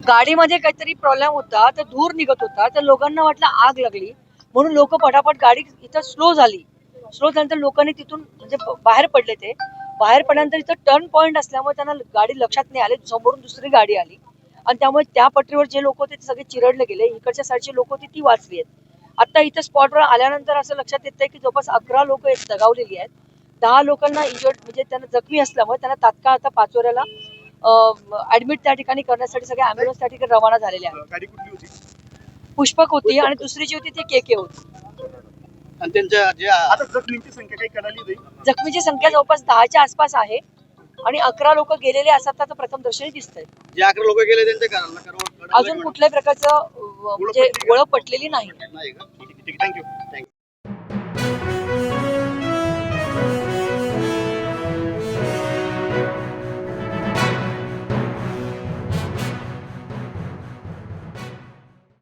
गाडीमध्ये काहीतरी प्रॉब्लेम होता तर धूर निघत होता तर लोकांना वाटलं आग लागली. म्हणून लोक पटापट गाडी इथं स्लो झाली. स्लो झाल्यानंतर लोकांनी तिथून म्हणजे बाहेर पडले ते. बाहेर पडल्यानंतर इथं टर्न पॉईंट असल्यामुळे त्यांना गाडी लक्षात नाही आली समोरून दुसरी गाडी आली. आणि त्यामुळे त्या पटरीवर जे लोक होते ते सगळे चिरडले गेले. इकडच्या साईडची लोक होती ती वाचली आहेत. आता इथं स्पॉटवर आल्यानंतर असं लक्षात येतंय की जवळपास अकरा लोक दगावलेली आहेत. दहा लोकांना इंजर्ड म्हणजे त्यांना जखमी असल्यामुळे त्यांना तात्काळ आता पाचोऱ्याला ऍडमिट त्या ठिकाणी करण्यासाठी सगळे अँब्युलन्स त्या ठिकाणी रवाना झालेले आहेत. गाडी कुठली होती? पुष्पक होती आणि दुसरी जी होती ती के के होती. आणि त्यांच्या जे आता जखमींची संख्या काही कळाली नाही. जखमीची संख्या जवळपास दहाच्या आसपास आहे आणि अकरा लोक गेलेले असतात आता प्रथम दर्शनी दिसतंय. जे अकरा लोक गेले त्यांच्या अजून कुठल्याही प्रकारचं म्हणजे ओळख पटलेली नाही. आहे थँक्यू